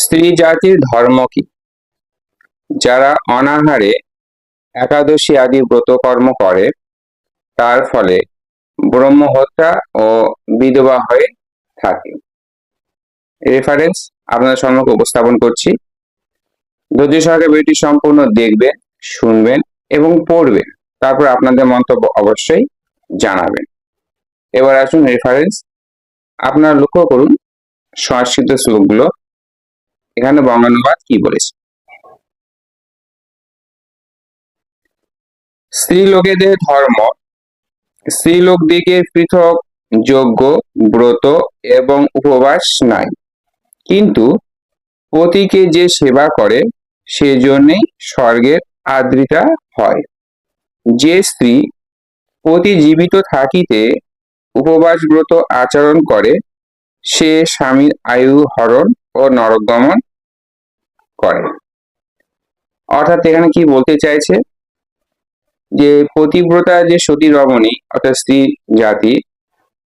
স্ত্রী জাতির ধর্ম কি? যারা অনাহারে একাদশী আদি ব্রতকর্ম করে, তার ফলে ব্রহ্মহত্যা ও বিধবা হয়ে থাকে। রেফারেন্স আপনাদের সম্মুখে উপস্থাপন করছি। ধৈর্য সহকারে বইটি সম্পূর্ণ দেখবেন, শুনবেন এবং পড়বেন, তারপর আপনাদের মন্তব্য অবশ্যই জানাবেন। এবার আসুন রেফারেন্স আপনারা লক্ষ্য করুন, সংস্কৃত শ্লোকগুলো এখানে বঙ্গানুবাদ কি বলেছে? স্ত্রী লোকেদের ধর্ম স্ত্রী লোকদিকে পৃথক যজ্ঞ ব্রত এবং উপবাস নাই। কিন্তু পতিকে যে সেবা করে, সেজন্যই স্বর্গের আদ্রিতা হয়। যে স্ত্রী পতি জীবিত থাকিতে উপবাস ব্রত আচরণ করে, সে স্বামীর আয়ু হরণ ও নরকগমন করে। অর্থাৎ এখানে কি বলতে চাইছে? যে পতিব্রতা যে সতী রমণী, অর্থাৎ স্ত্রী জাতি,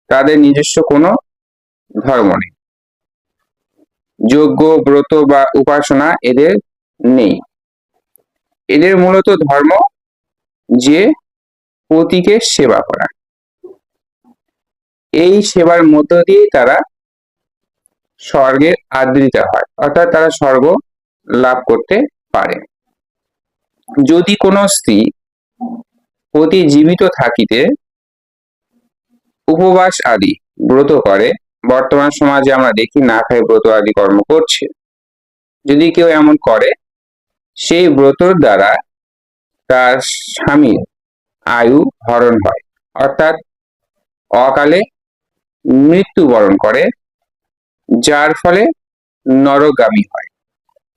তাদের নিজস্ব কোনো ধর্ম নেই। যজ্ঞ, ব্রত বা উপাসনা এদের নেই। এদের মূলত ধর্ম যে পতিকে সেবা করা। এই সেবার মধ্য দিয়েই তারা স্বর্গের আদৃতা হয়। অর্থাৎ তারা স্বর্গ লাভ করতে পারে। যদি কোনো স্ত্রী প্রতি জীবিত থাকিতে উপবাস আদি ব্রত করে, বর্তমান সমাজে আমরা দেখি না খাই ব্রত আদি কর্ম করছে। যদি কেউ এমন করে, সেই ব্রতর দ্বারা তার স্বামীর আয়ু হরণ হয়, অর্থাৎ অকালে মৃত্যুবরণ করে, যার ফলে নরগামী হয়।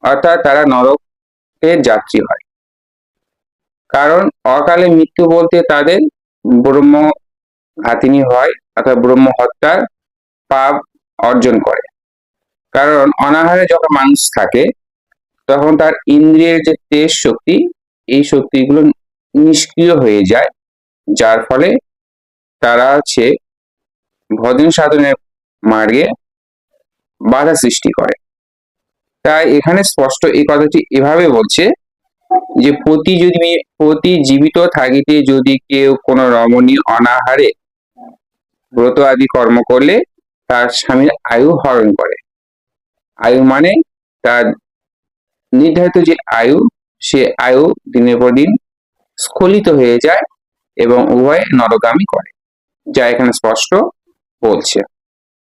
অর্থাৎ তারা নরকের যাত্রী হয়। কারণ অকালে মৃত্যু বলতে তাদের ব্রহ্ম ঘাতিনী হয় অর্থাৎ ব্রহ্ম হত্যার পাপ অর্জন করে। কারণ অনাহারে যখন মানুষ থাকে, তখন তার ইন্দ্রিয়ের যে তেজ শক্তি, এই শক্তিগুলো নিষ্ক্রিয় হয়ে যায়। যার ফলে তারা হচ্ছে ভজন সাধনের মার্গে বাধা সৃষ্টি করে। তাই এখানে স্পষ্ট এই কথাটি এভাবে বলছে যে প্রতি যদি প্রতি জীবিত থাকিতে যদি কেউ কোনো রমণী অনাহারে ব্রত আদি কর্ম করলে তার স্বামীর আয়ু হরণ করে। আয়ু মানে তার নির্ধারিত যে আয়ু, সে আয়ু দিনের পর দিন স্খলিত হয়ে যায় এবং উভয় নরগামী করে, যা এখানে স্পষ্ট বলছে।